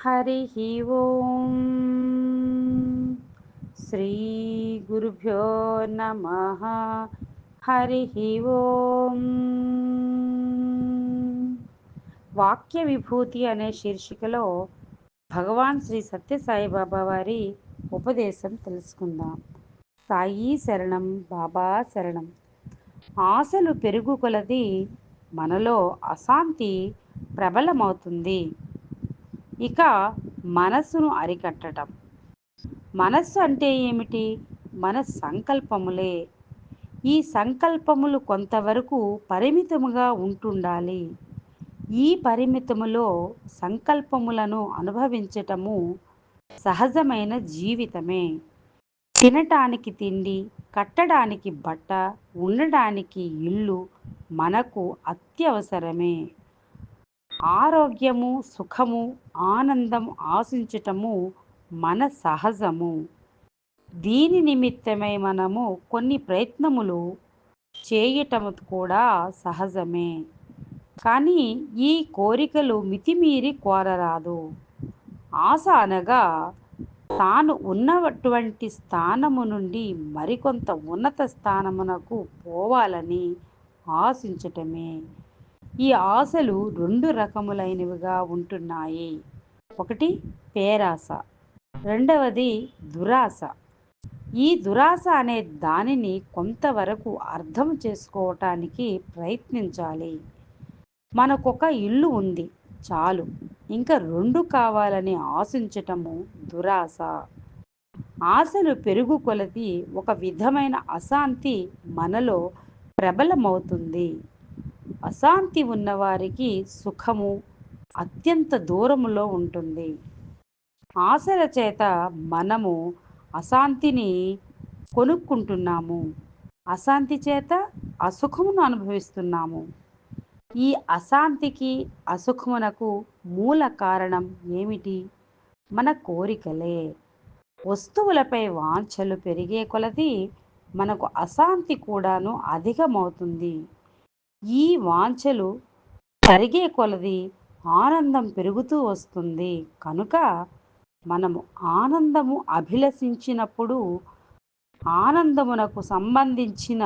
हरिः ॐ श्रीगुरुभ्यो नमः हरिः ఓం వాక్య విభూతి అనే శీర్షికలో భగవాన్ శ్రీ సత్యసాయిబాబా వారి ఉపదేశం తెలుసుకుందాం సాయి శరణం బాబా శరణం ఆశలు పెరుగు కొలది మనలో అశాంతి ప్రబలమవుతుంది ఇక మనస్సును అరికట్టడం మనస్సు అంటే ఏమిటి? మన సంకల్పములే. ఈ సంకల్పములు కొంతవరకు పరిమితముగా ఉంటుండాలి. ఈ పరిమితములో సంకల్పములను అనుభవించటము సహజమైన జీవితమే. తినటానికి తిండి కట్టడానికి బట్ట ఉండడానికి ఇల్లు మనకు అత్యవసరమే. ఆరోగ్యము సుఖము ఆనందం ఆశించటము మన సహజము. దీని నిమిత్తమై మనము కొన్ని ప్రయత్నములు చేయటం కూడా సహజమే. కానీ ఈ కోరికలు మితిమీరి కోరరాదు. ఆశ అనగా తాను ఉన్నటువంటి స్థానము నుండి మరికొంత ఉన్నత స్థానమునకు పోవాలని ఆశించటమే. ఈ ఆశలు రెండు రకములైనవిగా ఉంటున్నాయి. ఒకటి పేరాశ రెండవది దురాశ. ఈ దురాశ అనే దానిని కొంతవరకు అర్థం చేసుకోవటానికి ప్రయత్నించాలి. మనకొక ఇల్లు ఉంది చాలు. ఇంకా రెండు కావాలని ఆశించటము దురాశ. ఆశలు పెరుగు కొలది ఒక విధమైన అశాంతి మనలో ప్రబలమవుతుంది. అశాంతి ఉన్నవారికి సుఖము అత్యంత దూరములో ఉంటుంది. ఆశల చేత మనము అశాంతిని కొనుక్కుంటున్నాము. అశాంతి చేత అసుఖమును అనుభవిస్తున్నాము. ఈ అశాంతికి అసుఖమునకు మూల కారణం ఏమిటి? మన కోరికలే. వస్తువులపై వాంఛలు పెరిగే కొలది మనకు అశాంతి కూడాను అధికమవుతుంది. ఈ వాంఛలు తరిగే కొలది ఆనందం పెరుగుతూ వస్తుంది. కనుక మనము ఆనందము అభిలషించినప్పుడు ఆనందమునకు సంబంధించిన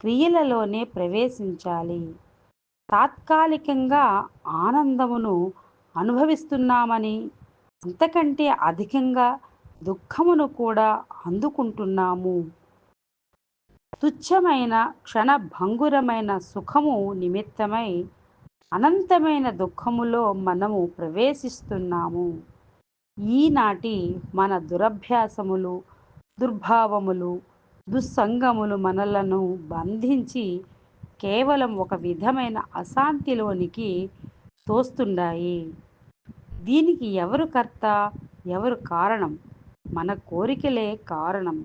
క్రియలలోనే ప్రవేశించాలి. తాత్కాలికంగా ఆనందమును అనుభవిస్తున్నామని అంతకంటే అధికంగా దుఃఖమును కూడా అందుకుంటున్నాము. తుచ్చమైన క్షణభంగురమైన సుఖము నిమిత్తమై అనంతమైన దుఃఖములో మనము ప్రవేశిస్తున్నాము. ఈనాటి మన దురభ్యాసములు దుర్భావములు దుస్సంగములు మనలను బంధించి కేవలం ఒక విధమైన అశాంతిలోనికి తోస్తున్నాయి దీనికి ఎవరు కర్త? ఎవరు కారణం? మన కోరికలే కారణం.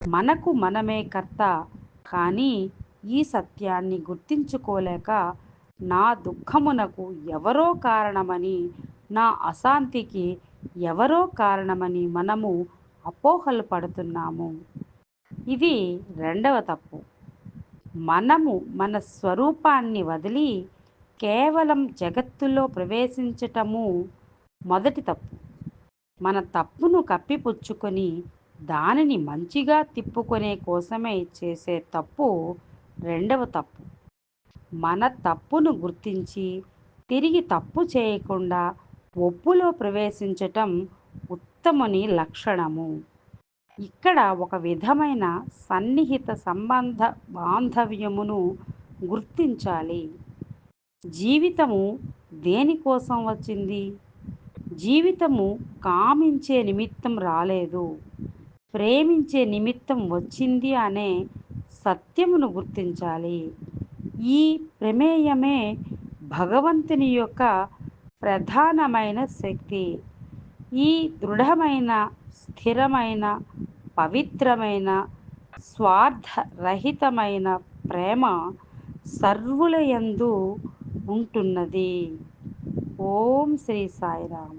మనకు మనమే కర్త కానీ ఈ సత్యాన్ని గుర్తించుకోలేక నా దుఃఖమునకు ఎవరో కారణమని నా అశాంతికి ఎవరో కారణమని మనము అపోహలు పడుతున్నాము. ఇది రెండవ తప్పు. మనము మన స్వరూపాన్ని వదిలి కేవలం జగత్తులో ప్రవేశించటము మొదటి తప్పు. మన తప్పును కప్పిపుచ్చుకొని దానిని మంచిగా తిప్పుకునే కోసమే చేసే తప్పు రెండవ తప్పు. మన తప్పును గుర్తించి తిరిగి తప్పు చేయకుండా ఒప్పులో ప్రవేశించటం ఉత్తముని లక్షణము. ఇక్కడ ఒక విధమైన సన్నిహిత సంబంధ బాంధవ్యమును గుర్తించాలి. జీవితము దేనికోసం వచ్చింది? జీవితము కామించే నిమిత్తం రాలేదు. ప్రేమించే నిమిత్తం వచ్చింది అనే సత్యమును గుర్తించాలి. ఈ ప్రమేయమే భగవంతుని యొక్క ప్రధానమైన శక్తి. ఈ దృఢమైన స్థిరమైన పవిత్రమైన స్వార్థరహితమైన ప్రేమ సర్వులయందు ఉంటున్నది. ఓం శ్రీ సాయిరామ్.